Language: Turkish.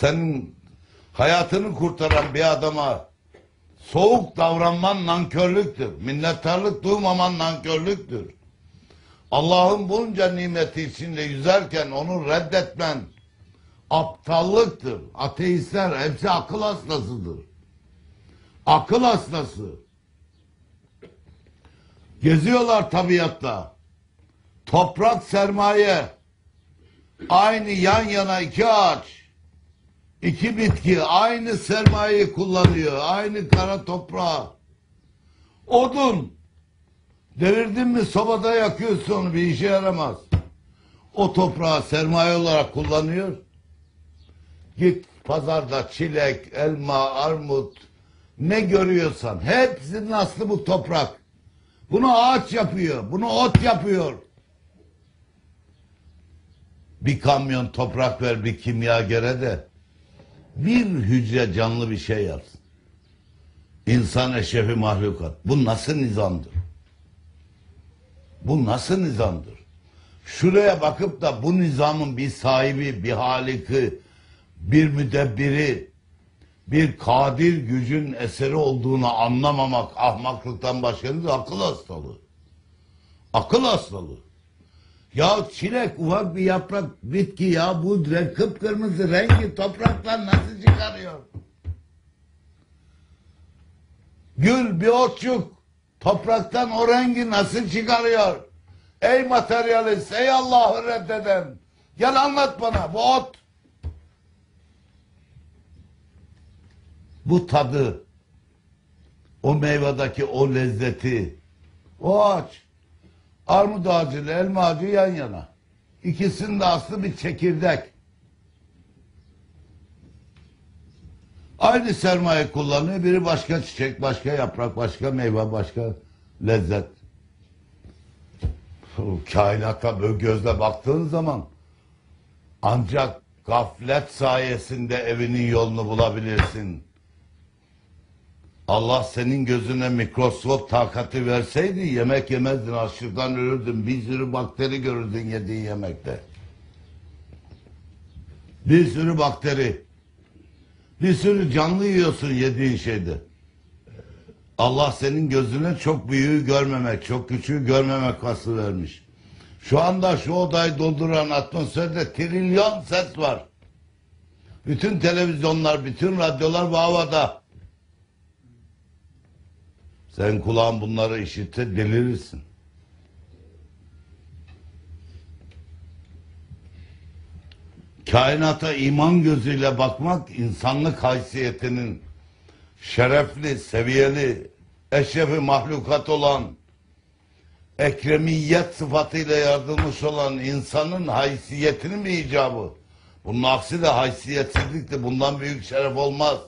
senin hayatını kurtaran bir adama soğuk davranman nankörlüktür. Minnettarlık duymaman nankörlüktür. Allah'ın bunca nimeti içinde yüzerken onu reddetmen aptallıktır. Ateistler hepsi akıl hastasıdır. Akıl hastası. Geziyorlar tabiatta. Toprak sermaye. Aynı yan yana iki ağaç. İki bitki aynı sermayeyi kullanıyor. Aynı kara toprağı. Odun. Devirdin mi sobada yakıyorsun bir işe yaramaz. O toprağı sermaye olarak kullanıyor. Git pazarda çilek, elma, armut ne görüyorsan hepsinin aslı bu toprak. Bunu ağaç yapıyor, bunu ot yapıyor. Bir kamyon toprak ver bir kimyagere de bir hücre canlı bir şey yapsın. İnsan eşrefi mahlukat. Bu nasıl nizamdır? Bu nasıl nizamdır? Şuraya bakıp da bu nizamın bir sahibi, bir haliki, bir müdebbiri, bir kadir gücün eseri olduğunu anlamamak ahmaklıktan başka nedir? Akıl hastalığı. Akıl hastalığı. Ya çilek ufak bir yaprak bitki ya bu re- kıpkırmızı rengi topraktan nasıl çıkarıyor? Gül bir otçuk topraktan o rengi nasıl çıkarıyor? Ey materyalist, ey Allah'ı reddeden. Gel anlat bana bu ot. Bu tadı, o meyvedeki o lezzeti, o ağaç. Armut ağacı ile elma ağacı yan yana. İkisinin de aslı bir çekirdek. Aynı sermaye kullanıyor. Biri başka çiçek, başka yaprak, başka meyve, başka lezzet. Kainata böyle gözle baktığın zaman ancak gaflet sayesinde evinin yolunu bulabilirsin. Allah senin gözüne mikroskop takati verseydi yemek yemezdin, açlıktan ölürdün. Bir sürü bakteri görürdün yediğin yemekte. Bir sürü bakteri. Bir sürü canlı yiyorsun yediğin şeyde. Allah senin gözüne çok büyüğü görmemek, çok küçüğü görmemek kası vermiş. Şu anda şu odayı dolduran atmosferde trilyon ses var. Bütün televizyonlar, bütün radyolar bu havada. Sen kulağın bunları işitte delirirsin. Kainata iman gözüyle bakmak insanlık haysiyetinin şerefli, seviyeli, eşrefi mahlukat olan, ekremiyet sıfatıyla yaratılmış olan insanın haysiyetinin bir icabı. Bunun aksi de haysiyetsizlikti. Bundan büyük şeref olmaz.